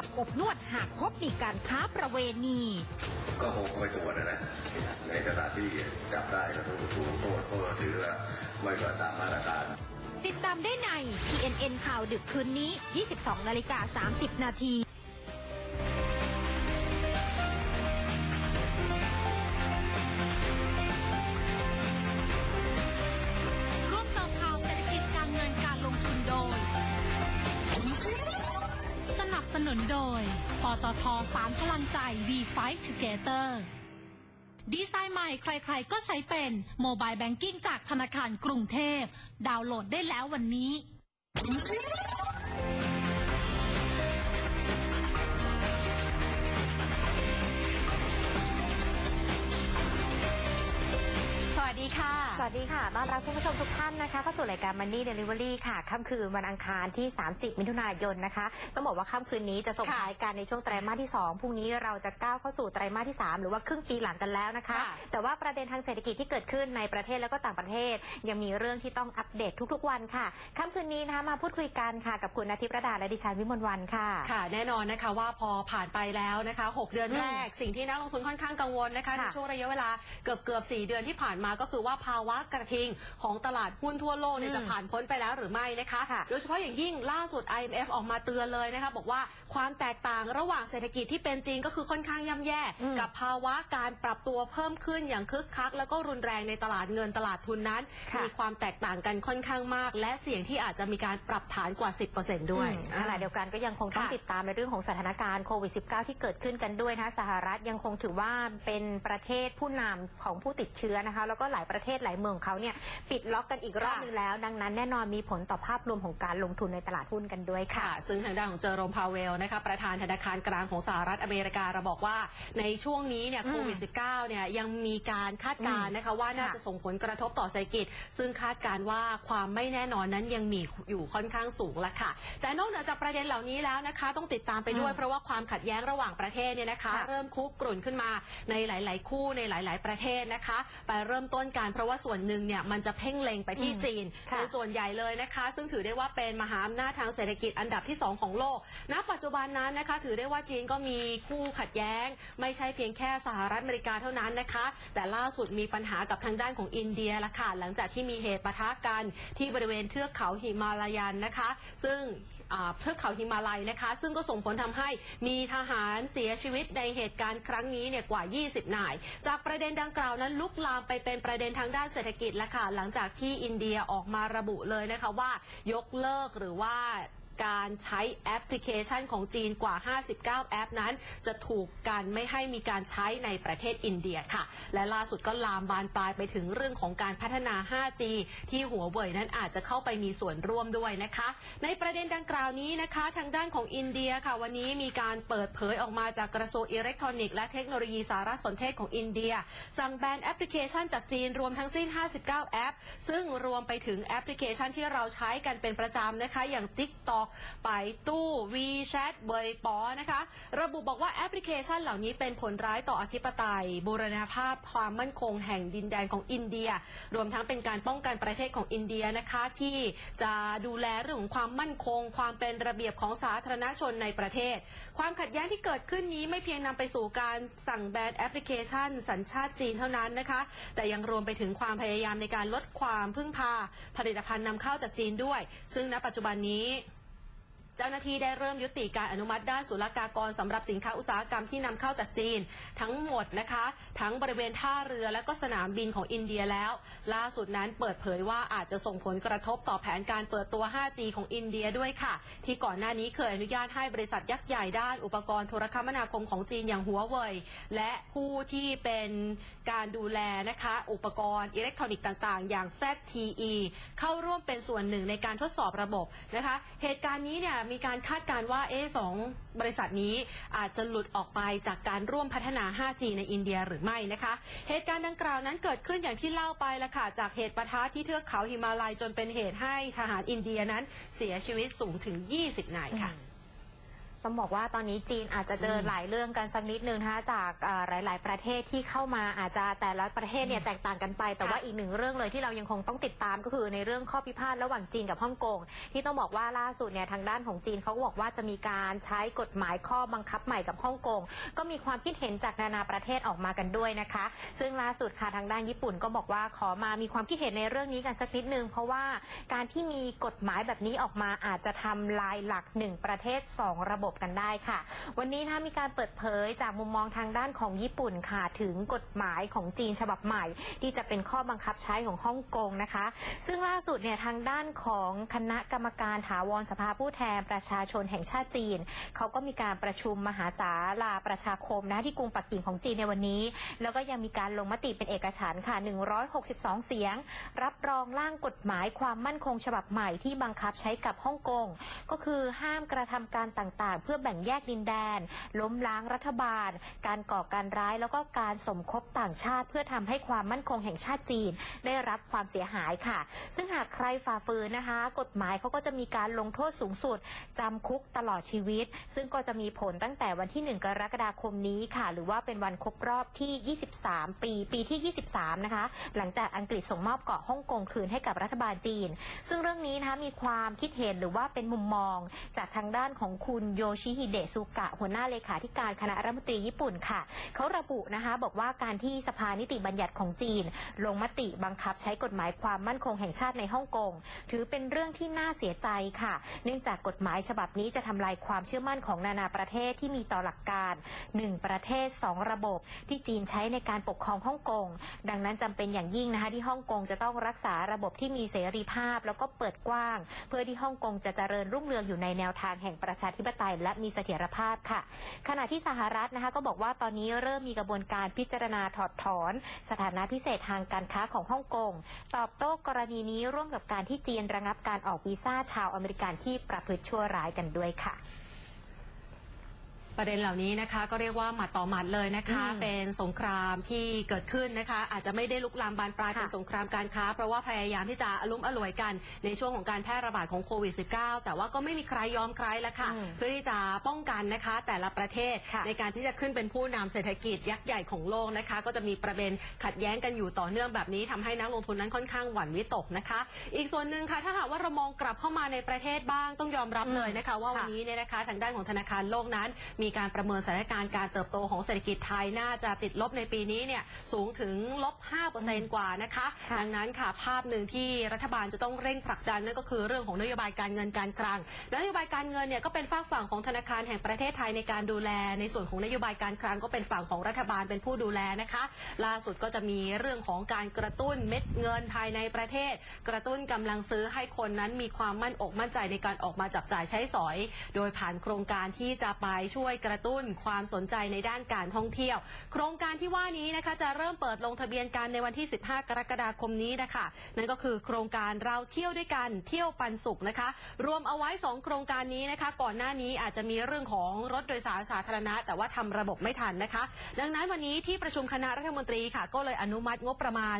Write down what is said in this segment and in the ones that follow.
อาบอบนวดหากพบมีการค้าประเวณี ก็คงไปตรวจนะนะในสถานที่จับได้ก็ถูกถูกโทษเพราะว่าถือว่าไม่ก็ตามมาตรการติดตามได้ใน TNN ข่าวดึกคืนนี้ 22 นาฬิกา 30 นาที นุนโดย ปตทสารพลังใจ We Fight Together ดีไซน์ใหม่ใครๆก็ใช้เป็นโมบายแบงกิ้งจากธนาคารกรุงเทพ ดาวน์โหลดได้แล้ววันนี้ สวัสดีค่ะ สวัสดีค่ะ ต้อนรับคุณผู้ชมทุกท่านนะคะเข้าสู่รายการ Money Delivery ค่ะ ค่ำคืนวันอังคารที่ 30 มิถุนายนนะคะ ต้องบอกว่าค่ำคืนนี้จะส่งค่ะท้ายกันในช่วงไตรมาสที่ 2 พรุ่งนี้เราจะก้าวเข้าสู่ไตรมาสที่ 3 หรือว่าครึ่งปีหลังกันแล้วนะคะค่ะแต่ว่าประเด็นทางเศรษฐกิจที่เกิดขึ้นในประเทศแล้วก็ต่างประเทศ ยังมีเรื่องที่ต้องอัปเดตทุกๆ วันค่ะ ค่ำคืนนี้นะคะมาพูดคุยกันค่ะกับคุณอาทิตย์ประดาและดิฉันวิมลวันค่ะ ค่ะ แน่นอนนะคะว่าพอผ่านไปแล้วนะคะ 6 เดือนแรก สิ่งที่นักลงทุนค่อนข้างกังวลนะคะในค่ะช่วงระยะเวลาเกือบเกือบ4เดือนที่ผ่านมาก็คือว่าภาวะกระทิงของตลาดหุ้นทั่วโลกเนี่ยอืมจะผ่านพ้นไปแล้วหรือไม่นะคะค่ะโดยเฉพาะอย่างยิ่งล่าสุด IMF ออกมาเตือนเลยนะคะบอกว่าความแตกต่างระหว่างเศรษฐกิจที่เป็นจริงก็คือค่อนข้างย่ำแย่อืมกับภาวะการปรับตัวเพิ่มขึ้นอย่างคึกคัก แล้วก็รุนแรงในตลาดเงินตลาดทุนนั้นค่ะมีความแตกต่างกันค่อนข้างมาก และเสี่ยงที่อาจจะมีการปรับฐานกว่า 10%ด้วยอืมขณะเดียวกันก็ยังคงต้องค่ะติดตามในเรื่องของสถานการณ์โควิด -19 ที่เกิดขึ้นกันด้วยนะคะสหรัฐยังคงถือว่าเป็นประเทศผู้นำของผู้ติดเชื้อนะคะแล้วก็หลายประเทศหลายเมืองของเขาเนี่ยปิดล็อกกันอีกรอบค่ะหนึงแล้ว ดังนั้นแน่นอนมีผลต่อภาพรวมของการลงทุนในตลาดหุ้นกันด้วยค่ะ ค่ะซึ่งทางด้านของเจอโรมพาเวลนะคะประธานธนาคารกลางของสหรัฐอเมริกาเราบอกว่าในช่วงนี้เนี่ยอืมโควิด -19 เนี่ยยังมีการคาดการณ์นะคะว่าน่าค่ะจะส่งผลกระทบต่อเศรษฐกิจ ซึ่งคาดการณ์ว่าความไม่แน่นอนนั้นยังมีอยู่ค่อนข้างสูงละค่ะ แต่นอกเหนือจากประเด็นเหล่านี้แล้วนะคะ ต้องติดตามไปด้วย อืมเพราะว่าความขัดแย้งระหว่างประเทศเนี่ยนะคะ ค่ะ เริ่มคุกกรุ่นขึ้นมาในหลาย ๆ คู่ในหลาย ๆ ประเทศนะคะ ไปเริ่มต้นการเพราะว่าส่วนหนึ่งเนี่ยมันจะเพ่งเล็งไปที่อืมจีนค่ะเป็นส่วนใหญ่เลยนะคะ ซึ่งถือได้ว่าเป็นมหาอำนาจทางเศรษฐกิจอันดับที่ 2 ของโลก ณ ปัจจุบันนั้นนะคะ ถือได้ว่าจีนก็มีคู่ขัดแย้ง ไม่ใช่เพียงแค่สหรัฐอเมริกาเท่านั้นนะคะ แต่ล่าสุดมีปัญหากับทางด้านของอินเดียละค่ะหลังจากที่มีเหตุปะทะกันที่บริเวณเทือกเขาหิมาลายันนะคะ ซึ่ง อ่าเทือกเขาหิมาลัยนะคะ ซึ่งก็ส่งผลทำให้มีทหารเสียชีวิตในเหตุการณ์ครั้งนี้เนี่ยกว่า 20 นาย จากประเด็นดังกล่าวนั้นลุกลามไปเป็นประเด็นทางด้านเศรษฐกิจและค่ะหลังจากที่อินเดียออกมาระบุเลยนะคะว่ายกเลิกหรือว่า การใช้แอปพลิเคชันของจีนกว่า 59 แอปนั้น จะถูกกันไม่ให้มีการใช้ในประเทศอินเดียค่ะ และล่าสุดก็ลามบานปลายไปถึงเรื่องของการพัฒนา 5G ที่หัวเว่ยนั้นอาจจะเข้าไปมีส่วนร่วมด้วยนะคะ ในประเด็นดังกล่าวนี้นะคะ ทางด้านของอินเดียค่ะ วันนี้มีการเปิดเผยออกมาจากกระทรวงอิเล็กทรอนิกส์และเทคโนโลยีสารสนเทศของอินเดีย สั่งแบนแอปพลิเคชันจากจีนรวมทั้งสิ้น 59 แอป ซึ่งรวมไปถึงแอปพลิเคชันที่เราใช้กันเป็นประจำนะคะ อย่าง TikTok ไปตู้ WeChat เบยปอนะคะ ระบุบอกว่าแอปพลิเคชันเหล่านี้เป็นผลร้ายต่ออธิปไตยบูรณาภาพความมั่นคงแห่งดินแดนของอินเดีย รวมทั้งเป็นการป้องกันประเทศของอินเดียนะคะที่จะดูแลเรื่องของความมั่นคง ความเป็นระเบียบของสาธารณชนในประเทศ ความขัดแย้งที่เกิดขึ้นนี้ไม่เพียงนำไปสู่การสั่งแบนแอปพลิเคชัน สัญชาติจีนเท่านั้นนะคะ แต่ยังรวมไปถึงความพยายามในการลดความพึ่งพาผลิตภัณฑ์นำเข้าจากจีนด้วย ซึ่งณปัจจุบันนี้ เจ้าหน้าที่ได้เริ่มยุติการอนุมัติด้านศุลกากรสำหรับสินค้าอุตสาหกรรมที่นำเข้าจากจีน ทั้งหมดนะคะ ทั้งบริเวณท่าเรือและก็สนามบินของอินเดียแล้ว ล่าสุดนั้นเปิดเผยว่าอาจจะส่งผลกระทบต่อแผนการเปิดตัว 5G ของอินเดียด้วยค่ะ ที่ก่อนหน้านี้เคยอนุญาตให้บริษัทยักษ์ใหญ่ด้านอุปกรณ์โทรคมนาคมของจีนอย่างหัวเว่ยและผู้ที่เป็นการดูแลนะคะอุปกรณ์อิเล็กทรอนิกส์ต่างๆ อย่าง ZTE เข้าร่วมเป็นส่วนหนึ่งในการทดสอบระบบนะคะ เหตุการณ์นี้เนี่ยมีการคาดการณ์ว่าเอสองบริษัทนี้อาจจะหลุดออกไปจากการร่วมพัฒนา 5G ในอินเดียหรือไม่นะคะ เหตุการณ์ดังกล่าวนั้นเกิดขึ้นอย่างที่เล่าไปละค่ะ จากเหตุปะทะที่เทือกเขาหิมาลัยจนเป็นเหตุให้ทหารอินเดียนั้นเสียชีวิตสูงถึง 20 นายค่ะ ต้องบอกว่าตอนนี้จีนอาจจะเจอหลายเรื่องกันสักนิดนึงนะคะจากอ่าหลาย ๆ ประเทศที่เข้ามาอาจจะแต่ละประเทศเนี่ยแตกต่างกันไป แต่ว่าอีกหนึ่งเรื่องเลยที่เรายังคงต้องติดตามก็คือในเรื่องข้อพิพาทระหว่างจีนกับฮ่องกงที่ต้องบอกว่าล่าสุดเนี่ยทางด้านของจีนเขาก็บอกว่าจะมีการใช้กฎหมายข้อบังคับใหม่กับฮ่องกงก็มีความคิดเห็นจากนานาประเทศออกมากันด้วยนะคะ ซึ่งล่าสุดค่ะทางด้านญี่ปุ่นก็บอกว่าขอมามีความคิดเห็นในเรื่องนี้กันสักนิดนึงเพราะว่าการที่มีกฎหมายแบบนี้ออกมาอาจจะทำลายหลักหนึ่งประเทศสองระบบกันได้ค่ะ วันนี้นะมีการเปิดเผยจากมุมมองทางด้านของญี่ปุ่นค่ะ ถึงกฎหมายของจีนฉบับใหม่ ที่จะเป็นข้อบังคับใช้ของฮ่องกงนะคะ ซึ่งล่าสุดเนี่ยทางด้านของคณะกรรมการถาวรสภาผู้แทนประชาชนแห่งชาติจีน เขาก็มีการประชุมมหาศาลาประชาคมนะที่กรุงปักกิ่งของจีนในวันนี้ แล้วก็ยังมีการลงมติเป็นเอกฉันค่ะ 162 เสียง รับรองร่างกฎหมายความมั่นคงฉบับใหม่ที่บังคับใช้กับฮ่องกง ก็คือห้ามกระทำการต่างเพื่อแบ่งแยกดินแดน ล้มล้างรัฐบาล การก่อการร้ายแล้วก็การสมคบต่างชาติ เพื่อทำให้ความมั่นคงแห่งชาติจีน ได้รับความเสียหายค่ะ ซึ่งหากใครฝ่าฝืนนะคะ กฎหมายเขาก็จะมีการลงโทษสูงสุดจำคุกตลอดชีวิต ซึ่งก็จะมีผลตั้งแต่วันที่ 1 กรกฎาคมนี้ค่ะ หรือว่าเป็นวันครบรอบที่ 23 ปี ปีที่ 23 นะคะ หลังจากอังกฤษส่งมอบเกาะฮ่องกงคืนให้กับรัฐบาลจีน ซึ่งเรื่องนี้นะคะมีความคิดเห็นหรือว่าเป็นมุมมองจากทางด้านของคุณโยชิฮิเดะซุกะ หัวหน้าเลขาธิการคณะรัฐมนตรีญี่ปุ่นค่ะ เขาระบุนะคะบอกว่าการที่สภานิติบัญญัติของจีน ลงมติบังคับใช้กฎหมายความมั่นคงแห่งชาติในฮ่องกง ถือเป็นเรื่องที่น่าเสียใจค่ะ เนื่องจากกฎหมายฉบับนี้จะทำลายความเชื่อมั่นของนานาประเทศที่มีต่อหลักการ 1 ประเทศ 2 ระบบ ที่จีนใช้ในการปกครองฮ่องกง ดังนั้นจำเป็นอย่างยิ่งนะคะที่ฮ่องกงจะต้องรักษาระบบที่มีเสรีภาพ แล้วก็เปิดกว้าง เพื่อที่ฮ่องกงจะเจริญรุ่งเรืองอยู่ในแนวทางแห่งประชาธิปไตยและมีเสถียรภาพค่ะ ขณะที่สหรัฐนะคะก็บอกว่าตอนนี้เริ่มมีกระบวนการพิจารณาถอดถอน สถานะพิเศษทางการค้าของฮ่องกงตอบโต้กรณีนี้ร่วมกับการที่จีนระงับการออกวีซ่าชาวอเมริกันที่ประพฤติชั่วร้ายกันด้วยค่ะ ประเด็นเหล่านี้นะคะก็เรียกว่าหมัดต่อหมัดเลยนะคะอืมเป็นสงครามที่เกิดขึ้นนะคะ อาจจะไม่ได้ลุกลามบานปลายค่ะเป็นสงครามการค้า เพราะว่าพยายามที่จะอารมณ์อร่วยกันในช่วงของการแพร่ระบาดของโควิด -19 แต่ว่าก็ไม่มีใครยอมใครแล้วค่ะอืมเพื่อที่จะป้องกันนะคะแต่ละประเทศค่ะในการที่จะขึ้นเป็นผู้นำเศรษฐกิจยักษ์ใหญ่ของโลกนะคะ ก็จะมีประเด็นขัดแย้งกันอยู่ต่อเนื่องแบบนี้ทำให้นักลงทุนนั้นค่อนข้างหวั่นวิตกนะคะ อีกส่วนหนึ่งค่ะถ้าหากว่าเรามองกลับเข้ามาในประเทศบ้างต้องยอมรับเลยนะคะ ว่าวันค่ะนี้เนี่ยนะคะทางด้านของธนาคารโลกนั้นมีการประเมินสถานการณ์การเติบโตของเศรษฐกิจไทยน่าจะติดลบในปีนี้เนี่ยสูงถึงลบ 5%กว่านะคะค่ะดังนั้นค่ะภาพหนึ่งที่รัฐบาลจะต้องเร่งผลักดันนั่นก็คือเรื่องของนโยบายการเงินการคลังและนโยบายการเงินเนี่ยก็เป็นฝากฝั่งของธนาคารแห่งประเทศไทยในการดูแล ในส่วนของนโยบายการคลังก็เป็นฝั่งของรัฐบาลเป็นผู้ดูแลนะคะ ล่าสุดก็จะมีเรื่องของการกระตุ้นเม็ดเงินภายในประเทศ กระตุ้นกำลังซื้อให้คนนั้นมีความมั่นอกมั่นใจในการออกมาจับจ่ายใช้สอย โดยผ่านโครงการที่จะไปช่วยกระตุ้นความสนใจในด้านการท่องเที่ยว โครงการที่ว่านี้นะคะจะเริ่มเปิดลงทะเบียนกันในวันที่ 15 กรกฎาคมนี้นะคะ นั่นก็คือโครงการเราเที่ยวด้วยกันเที่ยวปันสุขนะคะ รวมเอาไว้ 2 โครงการนี้นะคะ ก่อนหน้านี้อาจจะมีเรื่องของรถโดยสารสาธารณะ แต่ว่าทำระบบไม่ทันนะคะ ดังนั้นวันนี้ที่ประชุมคณะรัฐมนตรีค่ะ ก็เลยอนุมัติงบประมาณ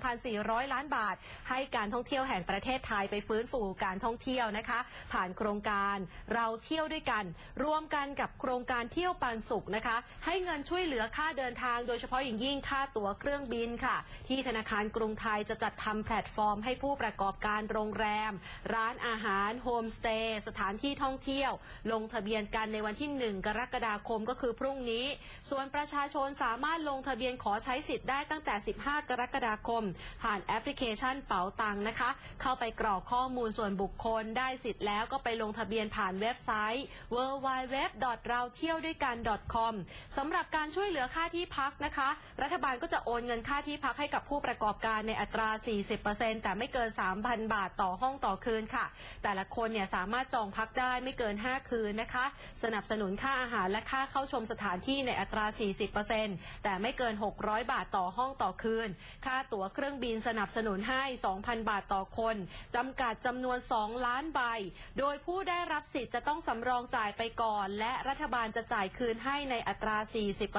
22,400 ล้านบาท ให้การท่องเที่ยวแห่งประเทศไทยไปฟื้นฟูการท่องเที่ยวนะคะ ผ่านโครงการเราเที่ยวด้วยกัน รวมกันกับโครงการเที่ยวปันสุขนะคะ ให้เงินช่วยเหลือค่าเดินทาง โดยเฉพาะอย่างยิ่งค่าตั๋วเครื่องบินค่ะ ที่ธนาคารกรุงไทยจะจัดทำแพลตฟอร์ม ให้ผู้ประกอบการโรงแรม ร้านอาหารโฮมสเตย์สถานที่ท่องเที่ยว ลงทะเบียนกันในวันที่ 1 กรกฎาคมก็คือพรุ่งนี้ ส่วนประชาชนสามารถลงทะเบียนขอใช้สิทธิ์ได้ตั้งแต่ 15 กรกฎาคม ผ่านแอปพลิเคชันเป๋าตังนะคะ เข้าไปกรอกข้อมูลส่วนบุคคลได้สิทธิ์แล้วก็ไปลงทะเบียนผ่านเว็บไซต์ w w w เราเที่ยวด้วยกัน .com สำหรับการช่วยเหลือค่าที่พักนะคะ รัฐบาลก็จะโอนเงินค่าที่พักให้กับผู้ประกอบการในอัตรา 40%แต่ไม่เกิน 3,000 บาทต่อห้องต่อคืนค่ะ แต่ละคนเนี่ยสามารถจองพักได้ไม่เกิน 5 คืนนะคะ สนับสนุนค่าอาหารและค่าเข้าชมสถานที่ในอัตรา 40%แต่ไม่เกิน 600 บาทต่อห้องต่อคืน ค่าตั๋วเครื่องบินสนับสนุนให้ 2,000 บาทต่อคนจำกัดจำนวน 2 ล้านใบ โดยผู้ได้รับสิทธิ์จะต้องสำรองจ่ายไปก่อนและรัฐบาลจะจ่ายคืนให้ในอัตรา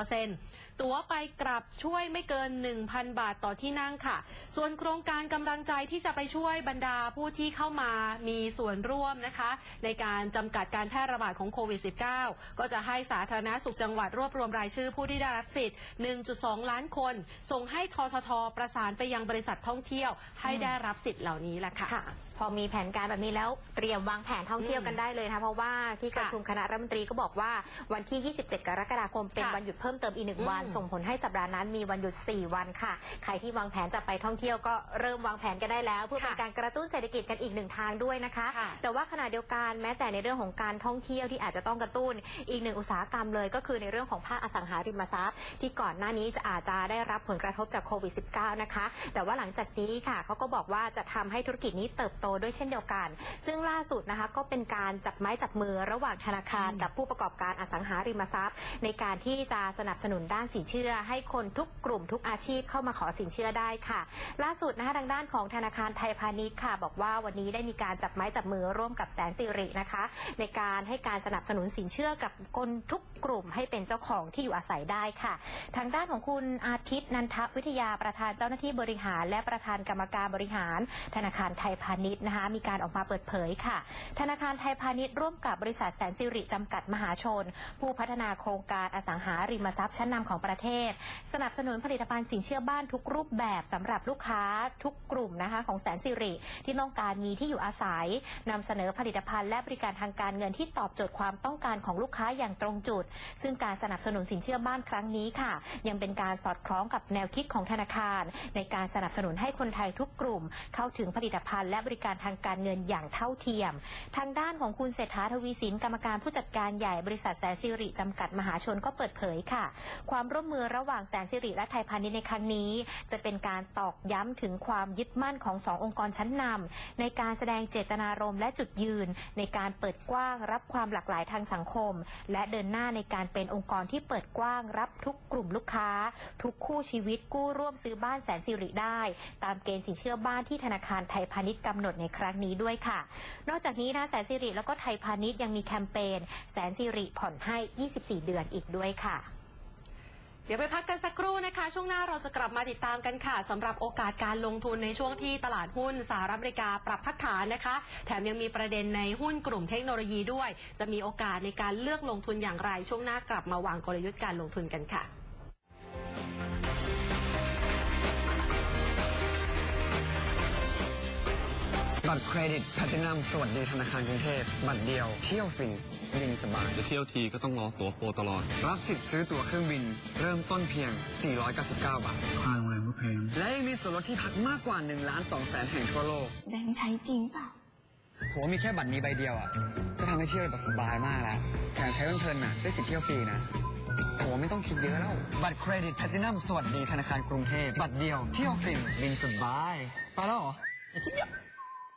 40% ตั๋วไปกลับช่วยไม่เกิน 1,000 บาทต่อที่นั่งค่ะ ส่วนโครงการกำลังใจที่จะไปช่วยบรรดาผู้ที่เข้ามามีส่วนร่วมนะคะ ในการจำกัดการแพร่ระบาดของโควิด -19 ก็จะให้สาธารณสุขจังหวัดรวบรวมรายชื่อผู้ที่ได้รับสิทธิ์ 1.2 ล้านคน ส่งให้ททท ประสานไปยังบริษัทท่องเที่ยวให้ได้รับสิทธิ์เหล่านี้แหละค่ะค่ะพอมีแผนการแบบนี้แล้วเตรียมวางแผนท่องเที่ยวกันได้เลยนะคะเพราะว่าที่ประชุมคณะรัฐมนตรีก็บอกว่าวันที่ 27 กรกฎาคมเป็นค่ะวันหยุดเพิ่มเติมอีกหนึ่งวันอืมส่งผลให้สัปดาห์นั้นมีวันหยุด 4 วันค่ะ ใครที่วางแผนจะไปท่องเที่ยวก็เริ่มวางแผนกันได้แล้ว เพื่อเป็นค่ะการกระตุ้นเศรษฐกิจกันอีกหนึ่งทางด้วยนะคะค่ะแต่ว่าขณะเดียวกันแม้แต่ในเรื่องของการท่องเที่ยวที่อาจจะต้องกระตุ้นอีกหนึ่งอุตสาหกรรมเลย ก็คือในเรื่องของภาคอสังหาริมทรัพย์ ที่ก่อนหน้านี้จะอาจจะได้รับผลกระทบจากโควิด -19 นะคะ แต่ว่าหลังจากนี้ค่ะเขาก็บอกว่าจะทำให้ธุรกิจนี้เติบโตด้วยเช่นเดียวกัน ซึ่งล่าสุดนะคะก็เป็นการจับไม้จับมือระหว่างธนาคาร กับผู้ประกอบการอสังหาริมทรัพย์ ในการที่จะสนับสนุนด้านสินเชื่อให้คนทุกกลุ่มทุกอาชีพเข้ามาขอสินเชื่อได้ค่ะ ล่าสุดนะคะทางด้านของธนาคารไทยพาณิชย์ค่ะ บอกว่าวันนี้ได้มีการจับไม้จับมือร่วมกับแสนสิรินะคะ ในการให้การสนับสนุนสินเชื่อกับคนทุก กลุ่มให้เป็นเจ้าของที่อยู่อาศัยได้ค่ะ ทางด้านของคุณอาทิตย์นันทวิทยาประธานเจ้าหน้าที่บริหาร และประธานกรรมการบริหาร ธนาคารไทยพาณิชย์นะคะมีการออกมาเปิดเผยค่ะ ธนาคารไทยพาณิชย์ร่วมกับบริษัทแสนสิริจำกัดมหาชน ผู้พัฒนาโครงการอสังหาริมทรัพย์ชั้นนำของประเทศ สนับสนุนผลิตภัณฑ์สินเชื่อบ้านทุกรูปแบบสำหรับลูกค้าทุกกลุ่มนะคะของแสนสิริที่ต้องการมีที่อยู่อาศัยนำเสนอผลิตภัณฑ์และบริการทางการเงินที่ตอบโจทย์ความต้องการของลูกค้าอย่างตรงจุดซึ่งการสนับสนุนสินเชื่อบ้านครั้งนี้ค่ะ ยังเป็นการสอดคล้องกับแนวคิดของธนาคาร ในการสนับสนุนให้คนไทยทุกกลุ่ม เข้าถึงผลิตภัณฑ์และบริการทางการเงินอย่างเท่าเทียม ทางด้านของคุณเศรษฐาทวีสินกรรมการผู้จัดการใหญ่บริษัทแสนสิริจำกัดมหาชนก็เปิดเผยค่ะ ความร่วมมือระหว่างแสนสิริและไทยพาณิชย์ในครั้งนี้ จะเป็นการตอกย้ำถึงความยึดมั่นของสององค์กรชั้นนำในการแสดงเจตนารมณ์และจุดยืน ในการเปิดกว้างรับความหลากหลายทางสังคม และเดินหน้าในการเป็นองค์กรที่เปิดกว้างรับทุกกลุ่มลูกค้า ทุกคู่ชีวิตกู้ร่วมซื้อบ้านแสนสิริได้ ตามเกณฑ์สินเชื่อบ้านที่ธนาคารไทยพาณิชย์กำหนดในครั้งนี้ด้วยค่ะ นอกจากนี้นะแสนสิริแล้วก็ไทยพาณิชย์ยังมีแคมเปญแสนสิริผ่อนให้ 24 เดือนอีกด้วยค่ะ ดี๋ยวไปพักกันสักครู่นะคะ ช่วงหน้าเราจะกลับมาติดตามกันค่ะสำหรับโอกาสการลงทุนในช่วงที่ตลาดหุ้นสหรัฐอเมริกาปรับพักฐานนะคะ แถมยังมีประเด็นในหุ้นกลุ่มเทคโนโลยีด้วย จะมีโอกาสในการเลือกลงทุนอย่างไร ช่วงหน้ากลับมาวางกลยุทธ์การลงทุนกันค่ะ บัตรเครดิตแพลตินัมสวัสดีธนาคารกรุงเทพบัตรเดียว เที่ยวฟรีบินสบายจะเที่ยวทีก็ต้องรอตั๋วโปรตลอด รับสิทธิ์ซื้อตั๋วเครื่องบิน เริ่มต้นเพียง 499 บาทค่าโรงแรมก็แพงและยังมีส่วนลดที่พักมากกว่า1ล้าน2แสนแห่งทั่วโลกแบงค์ใช้จริงเปล่าโหมีแค่บัตรนี้ใบเดียวอะก็ทำให้เที่ยวแบบสบายมากแล้วแถมใช้เพลินๆน่ะได้สิทธิ์เที่ยวฟรีนะโหไม่ต้องคิดเยอะแล้วบัตรเครดิตแพลตินัมสวัสดีธนาคารกรุงเทพบัตรเดียวเที่ยวฟรีบินสบายไปแล้วเหรอ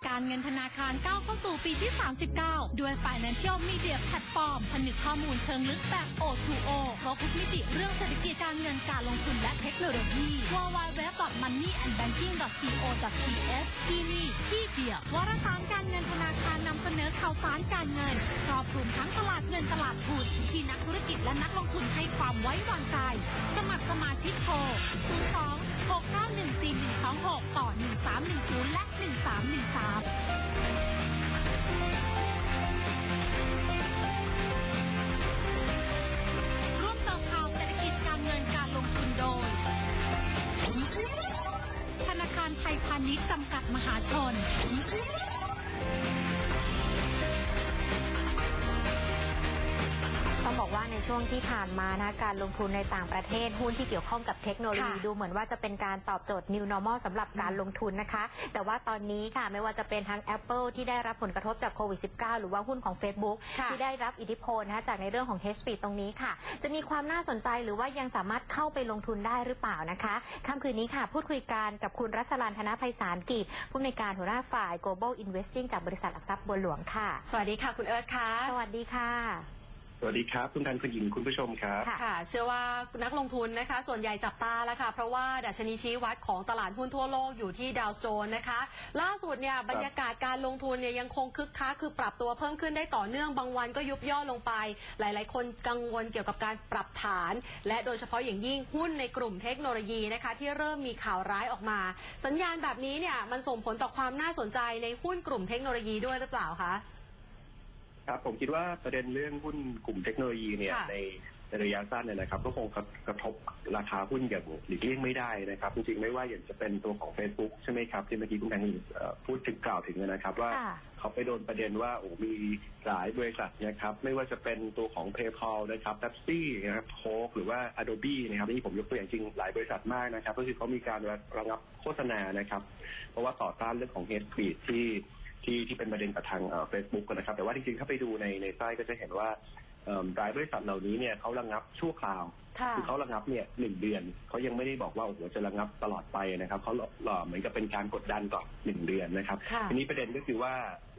การเงินธนาคารก้าวเข้าสู่ปีที่ 39 ด้วย Financial Media Platform ผนึกข้อมูลเชิงลึกแบบ O2O ครบทุกมิติเรื่องเศรษฐกิจการเงินการลงทุนและเทคโนโลยี www.moneyandbanking.co.th ที่นี่ที่เดียววารสารการเงินธนาคารนำเสนอข่าวสารการเงินครอบคลุมทั้งตลาดเงินตลาดทุนที่นักธุรกิจและนักลงทุนให้ความไว้วางใจ สมัครสมาชิกโทร 02 6914126 ต่อ 1310และ 1313ร่วมเสริมข่าวเศรษฐกิจการเงินการลงทุนโดยธนาคารไทยพาณิชย์จำกัดมหาชน ช่วงที่ผ่านมานะการลงทุนในต่างประเทศหุ้นที่เกี่ยวข้องกับเทคโนโลยีค่ะดูเหมือนว่าจะเป็นการตอบโจทย์ New Normal สำหรับการลงทุนนะคะ แต่ว่าตอนนี้ค่ะไม่ว่าจะเป็นทั้ง Apple ที่ได้รับผลกระทบจากโควิด -19 หรือว่าหุ้นของ Facebook ค่ะที่ได้รับอิทธิพลนะคะจากในเรื่องของ h ตรงนี้ค่ะ จะมีความน่าสนใจหรือว่ายังสามารถเข้าไปลงทุนได้หรือเปล่านะคะค่ำคืนนี้ค่ะ พูดคุยกันกับคุณรัศรันธนภัยสารกิจผู้อำนวยการหัวหน้าฝ่าย Global Investing จากบริษัทหลักทรัพย์บัวหลวงค่ะ สวัสดีค่ะคุณเอิร์ธค่ะ สวัสดีค่ะ วัสดีครับ คุณทันคุณหญิงคุณผู้ชมครับค่ะ เชื่อว่านักลงทุนนะคะ ส่วนใหญ่จับตาแล้วค่ะ เพราะว่าดัชนีชี้วัดของตลาดหุ้นทั่วโลกอยู่ที่ดาวโจนส์นะคะ ล่าสุดเนี่ยบรรยากาศการลงทุนเนี่ยยังคงคึกคักคือปรับตัวเพิ่มขึ้นได้ต่อเนื่องบางวันก็ยุบย่อลงไป หลาย ๆ คนกังวลเกี่ยวกับการปรับฐาน และโดยเฉพาะอย่างยิ่งหุ้นในกลุ่มเทคโนโลยีนะคะ ที่เริ่มมีข่าวร้ายออกมา สัญญาณแบบนี้เนี่ยมันส่งผลต่อความน่าสนใจในหุ้นกลุ่มเทคโนโลยีด้วยหรือเปล่าคะ ครับผมคิดว่าประเด็นเรื่องหุ้นกลุ่มเทคโนโลยีเนี่ยค่ะในในระยะสั้นเนี่ยนะครับ ก็คงกระกระทบราคาหุ้นอย่างหลีกเลี่ยงไม่ได้นะครับ จริงๆ ไม่ว่าอย่างจะเป็นตัวของ Facebook ใช่ไหมครับ ที่เมื่อกี้คุณแทนเอ่อพูดถึงกล่าวถึงนะครับว่า ค่ะ เขาไปโดนประเด็นว่าโอ้มีหลายบริษัทนะครับไม่ว่าจะเป็นตัวของ PayPal นะครับ Pepsi นะครับโค้กหรือว่า Adobe นะครับนี่ผมยกตัวอย่างจริงหลายบริษัทมากนะครับ ก็คือเขามีการระงับโฆษณานะครับ เพราะว่าต่อต้านเรื่องของ hate speech ที่ ที่ที่เป็นประเด็นกับทางเฟซบุ๊กนะครับ แต่ว่าจริงๆ ถ้าไปดูในในไส้ก็จะเห็นว่ารายบริษัทเหล่านี้เนี่ยเขาระงับชั่วคราว ค่ะคือเขาระงับเนี่ยหนึ่งเดือนเขายังไม่ได้บอกว่าโอ้โหจะระงับตลอดไปนะครับเขาหล่อเหมือนกับเป็นการกดดันก่อนหนึ่งเดือนนะครับค่ะทีนี้ประเด็นก็คือว่า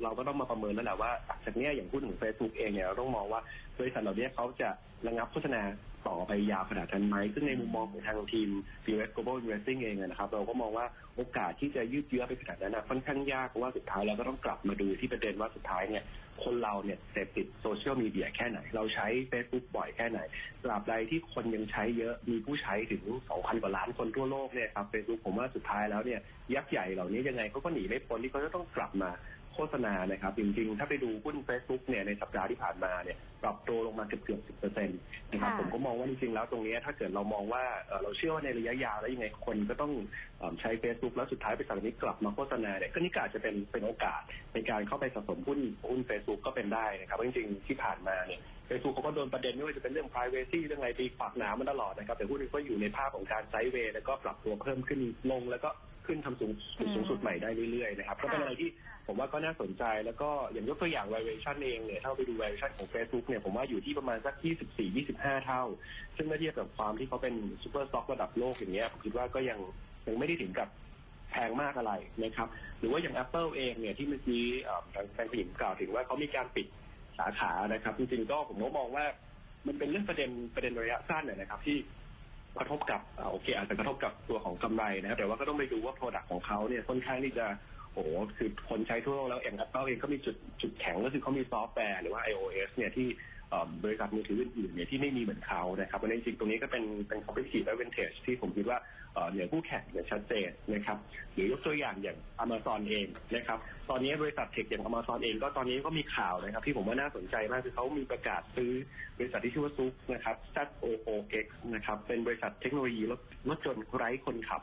เราก็ต้องมาประเมินแล้วแหละว่าจากเนี้ยอย่างหุ้นของ Facebook เองเนี่ยเราต้องมองว่าบริษัทเหล่านี้เขาจะระงับโฆษณาต่อไปยาวขนาดนั้นไหมซึ่งในมุมมองของทางทีม US Global Investing เองอะนะครับ เราก็มองว่าโอกาสที่จะยืดเยื้อไปขนาดนั้นนะค่อนข้างยากเพราะว่าสุดท้ายเราก็ต้องกลับมาดูที่ประเด็นว่าสุดท้ายเนี่ยคนเราเนี่ยเสพติดโซเชียลมีเดียแค่ไหน เราใช้ Facebook บ่อยแค่ไหนตราบใดที่คนยังใช้เยอะมีผู้ใช้ถึง 2,000 กว่าล้านคนทั่วโลกเนี่ยครับ Facebook ผมว่าสุดท้ายแล้วเนี่ยยักษ์ใหญ่เหล่านี้ยังไงเขาก็หนีไม่พ้นที่เขาจะต้องกลับมาโฆษณานะครับ จริงๆ ถ้าไปดูหุ้น Facebook เนี่ยในสัปดาห์ที่ผ่านมาเนี่ยปรับตัวลงมาเกือบเกือบสิบเปอร์เซ็นต์นะครับค่ะผมก็มองว่าจริงๆ แล้วตรงเนี้ยถ้าเกิดเรามองว่าเอ่อเราเชื่อว่าในระยะยาวแล้วยังไงคนก็ต้องเอิ่มใช้ Facebook แล้วสุดท้ายไปสั่งนี้กลับมาโฆษณาเนี่ยก็นี่ก็อาจจะเป็นเป็นโอกาสในการเข้าไปสะสมหุ้นหุ้น Facebook ก็เป็นได้นะครับเพราะจริงๆ ที่ผ่านมาเนี่ย Facebook เขาก็โดนประเด็นไม่ว่าจะเป็นเรื่อง privacy เรื่องอะไรไปขวากหนามันตลอดนะครับแต่หุ้นก็อยู่ในภาพของการไซด์เวย์แล้วก็ปรับตัวเพิ่มขึ้นลงแล้วก็ขึ้นทำสูงสูงสุดใหม่ได้เรื่อยๆนะครับก็เป็นอะไรที่ผมว่าก็น่าสนใจแล้วก็อย่างยกตัวอย่าง valuation เองเนี่ยถ้าเราไปดู valuation ของ Facebook เนี่ยผมว่าอยู่ที่ประมาณสัก 24-25 เท่า ซึ่งเมื่อเทียบกับความที่เขาเป็นซูเปอร์สต็อกระดับโลกอย่างเงี้ยผมคิดว่าก็ยังยังไม่ได้ถึงกับแพงมากอะไรนะครับ หรือว่าอย่าง Apple เองเนี่ยที่เมื่อกี้ทางแฟนผู้หญิงกล่าวถึงว่าเขามีการปิด สาขานะครับ จริงๆก็ผมก็มองว่า มันเป็นเรื่องประเด็นประเด็นระยะสั้นนะนะครับ ที่กระทบกับอโอเคอาจจะกระทบกับตัวของกำไรนะครับแต่ว่าก็ต้องไปดูว่า Product ของเขาเนี่ยค่อนข้างที่จะ โอ้โหคือคนใช้ทั่วโลกแล้วแอย่าง Apple เองก็มีจุดจุดแข็งก็คือเขามีซอฟต์แวร์หรือว่า iOS เนี่ยที่บริษัทมือถืออื่นๆเนี่ยที่ไม่มีเหมือนเขานะครับเพราะฉะนั้นจริงตรงนี้ก็เป็นเป็น competitive advantage ที่ผมคิดว่าเหนือคู่แข่งอย่างชัดเจนนะครับหรือยกตัวอย่างอย่าง Amazon เองนะครับตอนนี้บริษัทเทคอย่าง Amazon เองก็ตอนนี้ก็มีข่าวนะครับที่ผมว่าน่าสนใจมากคือเขามีประกาศซื้อบริษัทที่ชื่อว่าซุกนะครับ Z O O X นะครับเป็นบริษัทเทคโนโลยีรถรถยนต์ไร้คนขับ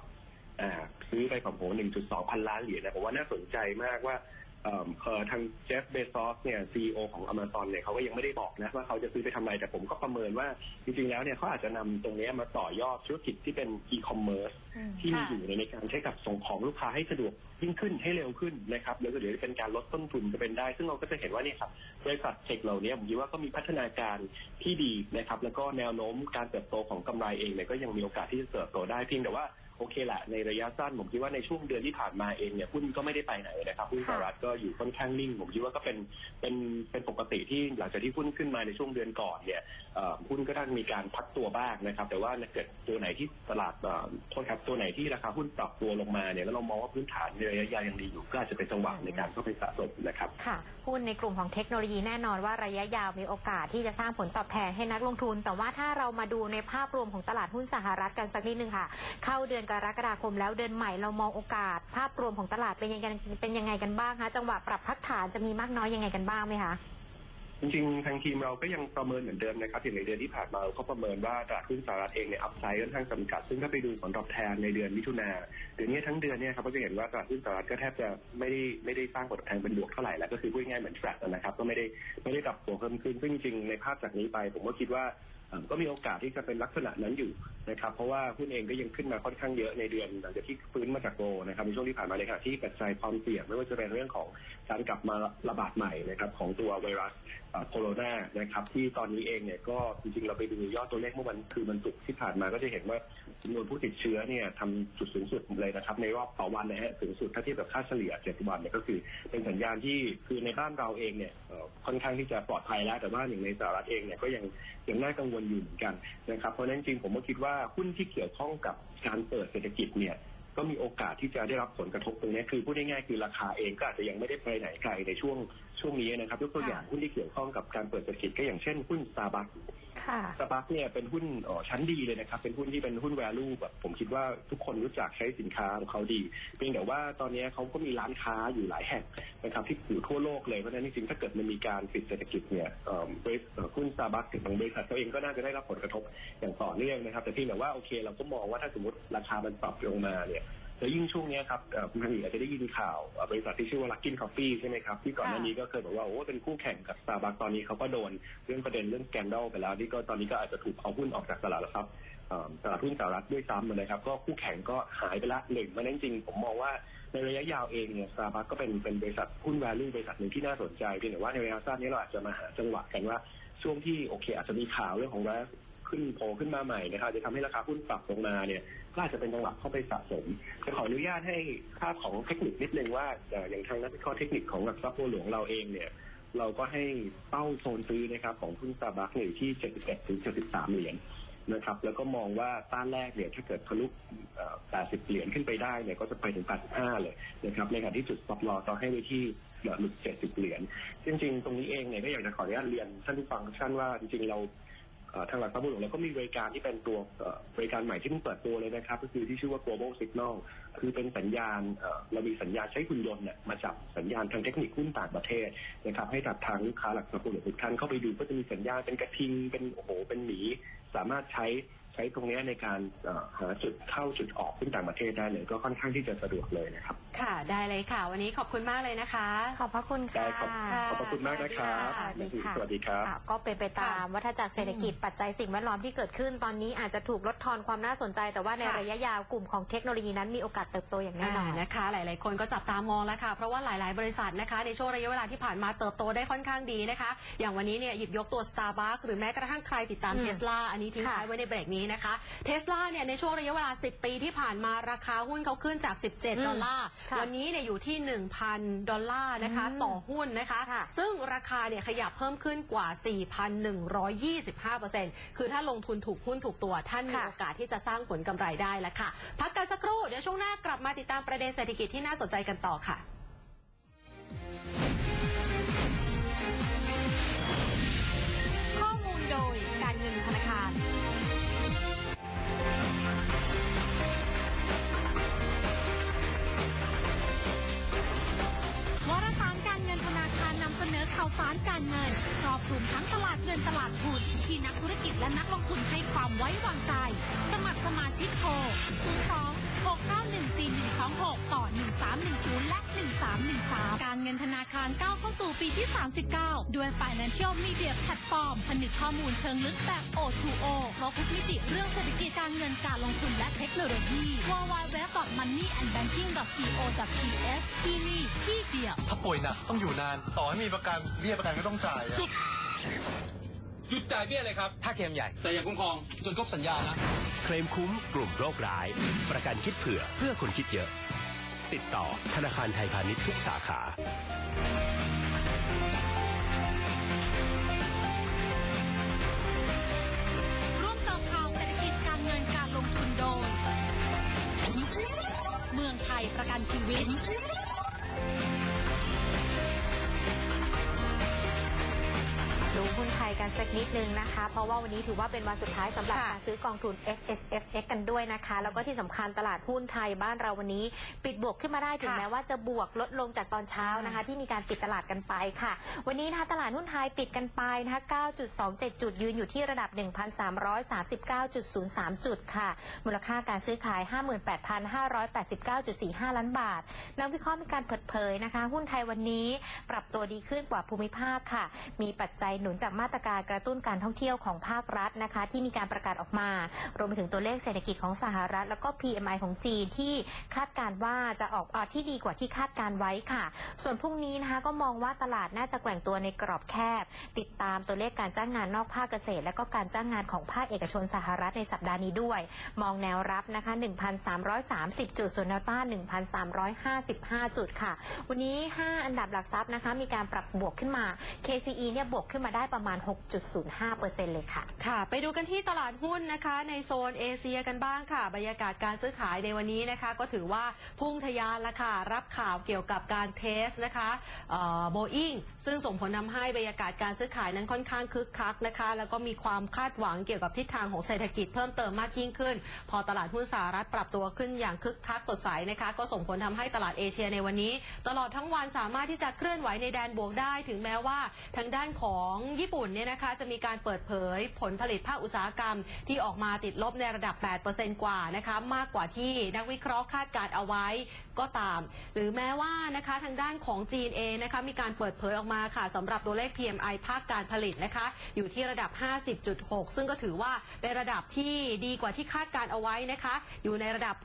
ซื้อไปของผม1.2 พันล้านเหรียญนะผมว่าน่าสนใจมากว่าเอ่อเอ่อทางเจฟเบซอสเนี่ยซีอของ Amazon เนี่ยเขาก็ยังไม่ได้บอกนะว่าเขาจะซื้อไปทำอะไร แต่ผมก็ประเมินว่าจริงๆแล้วเนี่ยเขาอาจจะนำตรงเนี้ยมาต่อยอดธุรกิจที่เป็นอีคอมเมิร์ซที่มีค่ะ อยู่ในการใช้กับส่งของลูกค้าให้สะดวกยิ่งขึ้นให้เร็วขึ้นนะครับแล้วก็เดี๋ยวจะเป็นการลดต้นทุนจะเป็นได้ ซึ่งเราก็จะเห็นว่าเนี่ยครับบริษัทเทคเหล่านี้ผมคิดว่าก็มีพัฒนาการที่ดีนะครับแล้วก็แนวโน้มการเติบโตของกำไรเองเนี่ยก็ยังมีโอกาสที่จะเติบโตได้เพียงแต่ว่า โอเคแหละในระยะสั้นผมคิดว่าในช่วงเดือนที่ผ่านมาเองเนี่ยหุ้นก็ไม่ได้ไปไหนนะครับหุ้นสหรัฐก็อยู่ค่อนข้างนิ่ง ผมคิดว่าก็เป็นเป็นเป็นปกติที่หลังจากที่หุ้นขึ้นมาในช่วงเดือนก่อนเนี่ยเอ่อหุ้นก็ต้องมีการพักตัวบ้างนะครับ แต่ว่าถ้าเกิดตัวไหนที่ตลาดเอ่อโทษครับตัวไหนที่ราคาหุ้นปรับตัวลงมาเนี่ยแล้วเรามองว่าพื้นฐานในระยะยาวยังดีอยู่ก็อาจจะเป็นจังหวะในการเข้าไปสะสมนะครับค่ะหุ้นในกลุ่มของเทคโนโลยีแน่นอนว่าระยะยาวมีโอกาสที่จะสร้างผลตอบแทนให้นักลงทุน แต่ว่าถ้าเรามาดูในภาพรวมของตลาดหุ้นสหรัฐกันสักนิดนึงค่ะ เข้าเดือนกรกฎาคมแล้วเดือนใหม่เรามองโอกาส ภาพรวมของตลาดเป็นยังไงเป็นยังไงกันบ้างคะจังหวะปรับพักฐานจะมีมากน้อยยังไงกันบ้างไหมคะจริงๆ ทางทีมเราก็ยังประเมินเหมือนเดิมนะครับอย่างในเดือนที่ผ่านมาเราก็ประเมินว่าตลาดหุ้นสหรัฐเองเนี่ยอัพไซด์ค่อนข้างจำกัด ซึ่งถ้าไปดูผลตอบแทนในเดือนมิถุนาเดือนนี้ทั้งเดือนเนี่ยครับก็จะเห็นว่าตลาดหุ้นสหรัฐก็แทบจะไม่ได้ไม่ได้สร้างผลตอบแทนเป็นบวกเท่าไหร่แล้วก็คือพูดง่ายๆเหมือนแฟลตนะครับก็ไม่ได้ไม่ได้ปรับตัวเพิ่มขึ้นซึ่งจริงๆในภาพจากนี้ไป ผมก็คิดว่า ก็มีโอกาสที่จะเป็นลักษณะนั้นอยู่นะครับเพราะว่าหุ้นเองก็ยังขึ้นมาค่อนข้างเยอะในเดือนหลังจากที่ฟื้นมาจากโกนะครับในช่วงที่ผ่านมาในขณะที่ปัจจัยความเสี่ยงไม่ว่าจะเป็นเรื่องของ การกลับมาระบาดใหม่นะครับของตัวไวรัสโคโรนานะครับที่ตอนนี้เองเนี่ยก็จริงๆเราไปดูยอดตัวเลขเมื่อวันคือมันศุกร์ที่ผ่านมาก็จะเห็นว่าจำนวนผู้ติดเชื้อเนี่ยทำจุดสูงสุดเลยนะครับในรอบต่อวันนะฮะสูงสุดถ้าเทียบกับค่าเฉลี่ย7วันเนี่ยก็คือเป็นสัญญาณที่คือในบ้านเราเองเนี่ยค่อนข้างที่จะปลอดภัยแล้ว แต่ว่าอย่างในสหรัฐเองเนี่ยก็ยังยังน่ากังวลอยู่เหมือนกันนะครับเพราะฉะนั้นจริงๆผมก็คิดว่าหุ้นที่เกี่ยวข้องกับการเปิดเศรษฐกิจเนี่ย ก็มีโอกาสที่จะได้รับผลกระทบตรงนี้คือพูดง่ายๆคือราคาเองก็อาจจะยังไม่ได้ไปไหนไกลในช่วง ช่วงนี้นะครับยกตัวอย่างหุ้นที่เกี่ยวข้องกับการเปิดเศรษฐกิจก็อย่างเช่นหุ้น Starbucks ค่ะสปาร์กเนี่ยเป็นหุ้นเอ่อชั้นดีเลยนะครับ เป็นหุ้นที่เป็นหุ้น value แบบผมคิดว่าทุกคนรู้จักใช้สินค้าของเขาดี เพียงแต่ว่าตอนนี้เขาก็มีร้านค้าอยู่หลายแห่งนะครับที่อยู่ทั่วโลกเลย เพราะฉะนั้นจริงๆถ้าเกิดมันมีการปิดเศรษฐกิจเนี่ยเอ่อบริษัทเอ่อหุ้นสตาร์บัคถึงบางบริษัทเขาเองก็น่าจะได้รับผลกระทบอย่างต่อเนื่องนะครับ แต่เพียงแต่ว่าโอเคเราก็มองว่าถ้าสมมติราคามันปรับลงมาเนี่ย แล้วยิ่งช่วงเนี้ยครับเอ่อคุณพันธ์อาจจะได้ยินข่าวเอ่อบริษัทที่ชื่อว่า Luckin Coffee ใช่ไหมครับ ที่ก่อนหน้านี้ก็เคยบอกว่า โอ้เป็นคู่แข่งกับ Starbucks ตอนนี้เขาก็โดนเรื่องประเด็นเรื่องแกนด a ลไปแล้วที่ก็ตอนนี้ก็อาจจะถูกเอาหุ้นออกจากตลาดแล้วครับเอ่อตลาดหุ้นสหรัฐด้วยซ้ำนะครับ ก็คู่แข่งก็หายไปละหนึ่งมันจริงๆผมมองว่าในระยะยาวเองเนี่ย Starbucks ก็เป็นเป็นบริษัทหุ้น value บริษัทหนึ่งที่น่าสนใจเพียงแต่ว่าในระยะสั้นนี้เราอาจจะมาหาจังหวะกันว่าช่วงที่โอเค อาจจะมีข่าวเรื่องของไวรัสขึ้นโผล่ขึ้นมาใหม่นะครับอาจจะทำให้ราคาหุ้นปรับลงมาเนี่ย ก็อาจจะเป็นจังหวะเข้าไปสะสมจะขออนุญาตให้ภาพของเทคนิคนิดนึงว่าเอ่ออย่างทางนักวิเคราะห์เทคนิคของหลักทรัพย์บัวหลวงเราเองเนี่ย เราก็ให้เป้าโซนซื้อนะครับของหุ้นสตาร์บัคอยู่ที่ 71ถึง73 เหรียญนะครับ แล้วก็มองว่าต้านแรกเนี่ยถ้าเกิดทะลุเอ่อ80 เหรียญขึ้นไปได้เนี่ยก็จะไปถึง 85 เลยนะครับ ในขณะที่จุด stop loss เราให้ไว้ที่หลุด70 เหรียญ จริงๆ ตรงนี้เองเนี่ยก็อยากจะขออนุญาตเรียนท่านผู้ฟังทุกท่านว่าจริงๆ เรา ทางหลักทรัพย์บัวหลวงเราก็มีบริการที่เป็นตัวบริการใหม่ที่เพิ่งเปิดตัวเลยนะครับ ก็คือที่ชื่อว่า global signal คือเป็นสัญญาณเรามีสัญญาณใช้หุ่นยนต์เนี่ยมาจับสัญญาณทางเทคนิคหุ้นต่างประเทศนะครับให้กับทางลูกค้าหลักทรัพย์บัวหลวงทุกท่านเข้าไปดูก็จะมีสัญญาณเป็นกระทิงเป็นโอ้โหเป็นหมีสามารถใช้ ใช้ตรงเนี้ยในการเอ่อหาจุดเข้าจุดออกหุ้นต่างประเทศได้เลยก็ค่อนข้างที่จะสะดวกเลยนะครับ ค่ะได้เลยค่ะ วันนี้ขอบคุณมากเลยนะคะ ขอบพระคุณได้ค่ะครับขอบพระคุณมากนะครับสวัสดีค่ะ สวัสดีครับ อะก็เป็นไปตามวัฏจักรเศรษฐกิจปัจจัยสิ่งแวดล้อมที่เกิดขึ้นตอนนี้อาจจะถูกลดทอนความน่าสนใจ แต่ว่าในค่ะ ระยะยาวกลุ่มของเทคโนโลยีนั้นมีโอกาสเติบโตอย่างแน่นอนานะคะ หลาย ๆ คนก็จับตามองแล้วค่ะ เพราะว่าหลาย ๆ บริษัทนะคะ ในช่วงระยะเวลาที่ผ่านมาเติบโตได้ค่อนข้างดีนะคะ อย่างวันนี้เนี่ยหยิบยกตัว Starbucks หรือแม้กระทั่งใครติดตามอืมเทสลาอันนี้ทิ้งค่ะ ท้ายไว้ในเบรกนี้นะคะเทสลาเนี่ยในช่วงระยะเวลา 10 ปีที่ผ่านมาราคาหุ้นเขาขึ้นจากอื17มดอลลาร์ ค่ะวันนี้เนี่ยอยู่ที่ 1,000 ดอลลาร์นะคะ อืมต่อหุ้นนะคะ ค่ะซึ่งราคาเนี่ยขยับเพิ่มขึ้นกว่า 4,125%คือถ้าลงทุนถูกหุ้นถูกตัว ท่านมีค่ะ โอกาสที่จะสร้างผลกำไรได้แล้วค่ะ พักกันสักครู่เดี๋ยวช่วงหน้ากลับมาติดตามประเด็นเศรษฐกิจที่น่าสนใจกันต่อค่ะ ข้อมูลโดย อข่าวสารการเงินครอบคลุมทั้งตลาดเงินตลาดทุนที่นักธุรกิจและนักลงทุนให้ความไว้วางใจ สมัครสมาชิกโทร02 6914126 ต่อ 1310 และ 1313 การเงินธนาคารก้าวเข้าสู่ปีที่ 39 ด้วย Financial Media Platform ผนึกข้อมูลเชิงลึกแบบ O2O ครบทุกมิติเรื่องเศรษฐกิจการเงินการลงทุนและเทคโนโลยี www.moneyandbanking.co.th ที่นี่ที่เดียว ถ้าป่วยหนักต้องอยู่นาน ต่อให้มีประกันเบี้ยประกันก็ต้องจ่ายอะ หยุดจ่ายเบี้ยเลยครับ ถ้าเกมใหญ่ แต่อย่าคุ้มครองจนครบสัญญานะ เคลมคุ้มกลุ่มโรคร้าย ประกันคิดเผื่อเพื่อคนคิดเยอะ ติดต่อธนาคารไทยพาณิชย์ทุกสาขาร่วมเสริมข่าวเศรษฐกิจการเงินการลงทุนโดย เมืองไทยประกันชีวิต กันสักนิดนึงนะคะ เพราะว่าวันนี้ถือว่าเป็นวันสุดท้ายสำหรับค่ะการซื้อกองทุน S S F X กันด้วยนะคะ แล้วก็ที่สำคัญตลาดหุ้นไทยบ้านเราวันนี้ ปิดบวกขึ้นมาได้ถึงค่ะแม้ว่าจะบวกลดลงจากตอนเช้านะคะ ที่มีการปิดตลาดกันไปค่ะ วันนี้นะคะตลาดหุ้นไทยปิดกันไปนะคะ 9.27 จุดยืนอยู่ที่ระดับ 1,339.03 จุดค่ะ มูลค่าการซื้อขาย 58,589.45 ล้านบาท นักวิเคราะห์มีการเปิดเผยนะคะ หุ้นไทยวันนี้ปรับตัวดีขึ้นกว่าภูมิภาคค่ะ มีปัจจัยหนุนจากมาตรการการกระตุ้นการท่องเที่ยวของภาครัฐนะคะ ที่มีการประกาศออกมา รวมไปถึงตัวเลขเศรษฐกิจของสหรัฐ แล้วก็ PMI ของจีนที่คาดการว่าจะออกอที่ดีกว่าที่คาดการไว้ค่ะ ส่วนพรุ่งนี้นะคะก็มองว่าตลาดน่าจะแกว่งตัวในกรอบแคบ ติดตามตัวเลขการจ้างงานนอกภาคเกษตร และก็การจ้างงานของภาคเอกชนสหรัฐในสัปดาห์นี้ด้วย มองแนวรับนะคะ 1,330 จุด ส่วนแนวต้าน 1,355 จุดค่ะ วันนี้ 5 อันดับหลักทรัพย์นะคะ มีการปรับบวกขึ้นมา KCE เนี่ยบวกขึ้นมาได้ประมาณ6.05%เลยค่ะ ค่ะ ไปดูกันที่ตลาดหุ้นนะคะ ในโซนเอเชียกันบ้างค่ะ บรรยากาศการซื้อขายในวันนี้นะคะ ก็ถือว่าพุ่งทะยานละค่ะ รับข่าวเกี่ยวกับการเทสนะคะโบอิงซึ่งส่งผลทำให้บรรยากาศการซื้อขายนั้นค่อนข้างคึกคักนะคะ แล้วก็มีความคาดหวังเกี่ยวกับทิศทางของเศรษฐกิจเพิ่มเติมมากยิ่งขึ้น พอตลาดหุ้นสหรัฐปรับตัวขึ้นอย่างคึกคักสดใสนะคะ ก็ส่งผลทำให้ตลาดเอเชียในวันนี้ ตลอดทั้งวันสามารถที่จะเคลื่อนไหวในแดนบวกได้ ถึงแม้ว่าทางด้านของญี่ปุ่นเนี่ยนะคะจะมีการเปิดเผยผลผลิตภาคอุตสาหกรรม ที่ออกมาติดลบในระดับ 8%กว่านะคะมากกว่าที่นักวิเคราะห์คาดการเอาไว้ก็ตาม หรือแม้ว่านะคะทางด้านของจีนเองนะคะมีการเปิดเผยออกมาค่ะสำหรับตัวเลข PMI ภาคการผลิตนะคะอยู่ที่ระดับ 50.6 ซึ่งก็ถือว่าเป็นระดับที่ดีกว่าที่คาดการเอาไว้นะคะอยู่ในระดับ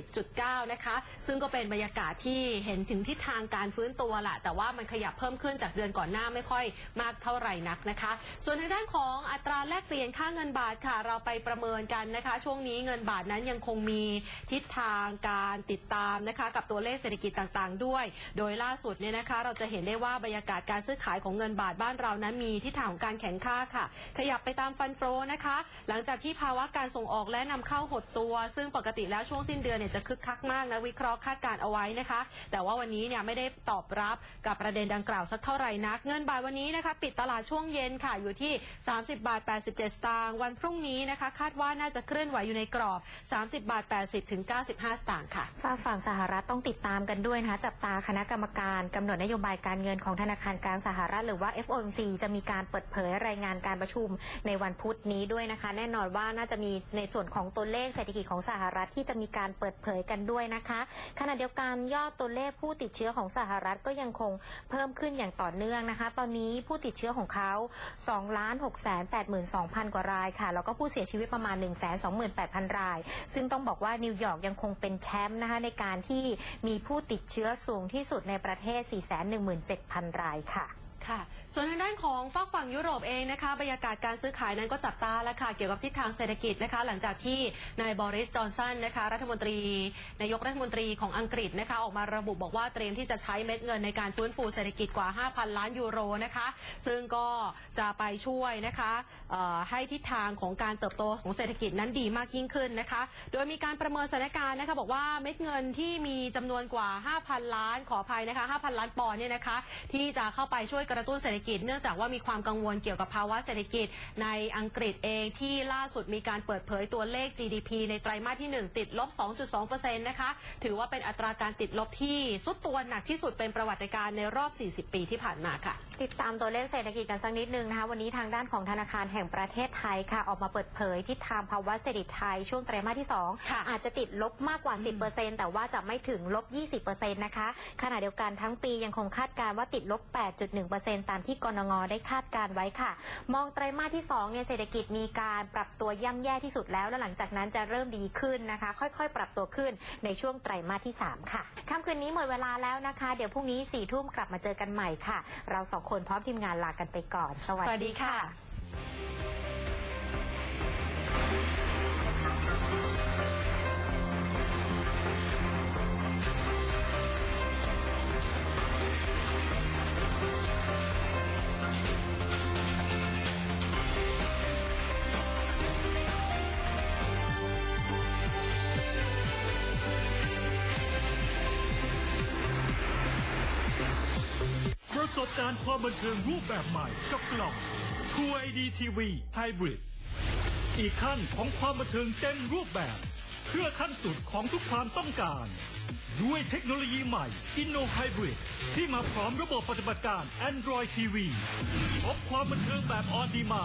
50.9 นะคะ ซึ่งก็เป็นบรรยากาศที่เห็นถึงทิศทางการฟื้นตัวแหละ แต่ว่ามันขยับเพิ่มขึ้นจากเดือนก่อนหน้าไม่ค่อยมากเท่าไหร่นักนะคะ ส่วนทางด้านของอัตราแลกเปลี่ยนค่าเงินบาทค่ะ เราไปประเมินกันนะคะ ช่วงนี้เงินบาทนั้นยังคงมีทิศทางการติดตามนะคะกับตัวเลขเศรษฐกิจต่างๆ ด้วย โดยล่าสุดเนี่ยนะคะ เราจะเห็นได้ว่าบรรยากาศการซื้อขายของเงินบาทบ้านเรานั้นมีทิศทางของการแข่งค่าค่ะ ขยับไปตามฟันโฟนะคะ หลังจากที่ภาวะการส่งออกและนำเข้าหดตัว ซึ่งปกติแล้วช่วงสิ้นเดือนเนี่ยจะคึกคักมากนะวิเคราะห์คาดการณ์เอาไว้นะคะ แต่ว่าวันนี้เนี่ยไม่ได้ตอบรับกับประเด็นดังกล่าวสักเท่าไหร่นัก เงินบาทวันนี้นะคะ ปิดตลาดช่วงเย็นค่ะอยู่ที่ 30 บาท 87 สตางค์วันพรุ่งนี้นะคะ คาดว่าน่าจะเคลื่อนไหวอยู่ในกรอบ 30 บาท 80 ถึง 95 สตางค์ค่ะฝากฝั่งสหรัฐต้องติดตามกันด้วยนะคะจับตาคณะกรรมการกำหนดนโยบายการเงินของธนาคารกลางสหรัฐหรือว่า FOMC จะมีการเปิดเผยรายงานการประชุมในวันพุธนี้ด้วยนะคะ แน่นอนว่าน่าจะมีในส่วนของตัวเลขเศรษฐกิจของสหรัฐที่จะมีการเปิดเผยกันด้วยนะคะ ขณะเดียวกันยอดตัวเลขผู้ติดเชื้อของสหรัฐก็ยังคงเพิ่มขึ้นอย่างต่อเนื่องนะคะ ตอนนี้ผู้ติดเชื้อของเขา2ล้าน6 8 2 0 0 0 กว่ารายค่ะ แล้วก็ผู้เสียชีวิตประมาณ 1 2 8 0 0 0 ราย ซึ่งต้องบอกว่านิวยอร์กยังคงเป็นแชมป์นะคะในการที่มีผู้ติดเชื้อสูงที่สุดในประเทศ 417,000 รายค่ะค่ะส่วนทางด้านของฝากฝั่งยุโรปเองนะคะบรรยากาศการซื้อขายนั้นก็จับตาแล้วค่ะเกี่ยวกับทิศทางเศรษฐกิจนะคะ หลังจากที่นายบริสจอนสันนะคะรัฐมนตรี นายกรัฐมนตรีของอังกฤษนะคะออกมาระบุบอกว่าเตรียมที่จะใช้เม็ดเงินในการฟื้นฟูเศรษฐกิจกว่า 5,000 ล้านยูโรนะคะซึ่งก็จะไปช่วยนะคะให้ทิศทางของการเติบโตของเศรษฐกิจนั้นดีมากยิ่งขึ้นนะคะ โดยมีการประเมินสถานการณ์นะคะบอกว่าเม็ดเงินที่มีจำนวนกว่า 5,000 ล้านขออภัยนะคะ 5,000 ล้านปอนด์เนี่ยนะคะที่จะเข้าไปช่วยกระตุ้นเศรษฐกิจเนื่องจากว่ามีความกังวลเกี่ยวกับภาวะเศรษฐกิจในอังกฤษเองที่ล่าสุดมีการเปิดเผยตัวเลข GDP ในไตรมาสที่ 1 ติดลบ 2.2%นะคะ ถือว่าเป็นอัตราการติดลบที่สุดตัวหนักที่สุดเป็นประวัติการณ์ในรอบ 40 ปีที่ผ่านมาค่ะ ติดตามตัวเลขเศรษฐกิจกันสักนิดนึงนะคะ วันนี้ทางด้านของธนาคารแห่งประเทศไทยค่ะ ออกมาเปิดเผยทิศทางภาวะเศรษฐกิจไทยช่วงไตรมาสที่ค่ะ2อาจจะติดลบมากกว่า 10%แต่ว่าจะไม่ถึงลบ 20%นะคะขณะเดียวกันทั้งปียังคงคาดการณ์ว่าติดลบ 8.1%ตามที่กรงงได้คาดการไว้ค่ะ มองไตรมาสที่2เนี่ยเศรษฐกิจมีการปรับตัวย่ำแย่ที่สุดแล้ว แล้วหลังจากนั้นจะเริ่มดีขึ้นนะคะ ค่อยๆ ปรับตัวขึ้นในช่วงไตรมาสที่ 3 ค่ะค่ำคืนนี้หมดเวลาแล้วนะคะ เดี๋ยวพรุ่งนี้4ี่ทุ่มกลับมาเจอกันใหม่ค่ะ เราสองคนพร้อมทีมงานลากันไปก่อน สวัสสวัสดีค่ะ การความบันเทิงรูปแบบใหม่กับกล่อง True ID TV Hybrid อีกขั้นของความบันเทิงเต็มรูปแบบ เพื่อขั้นสุดของทุกความต้องการ ด้วยเทคโนโลยีใหม่ Inno Hybrid ที่มาพร้อมระบบปฏิบัติการ Android TV พบความบันเทิงแบบออนดีมา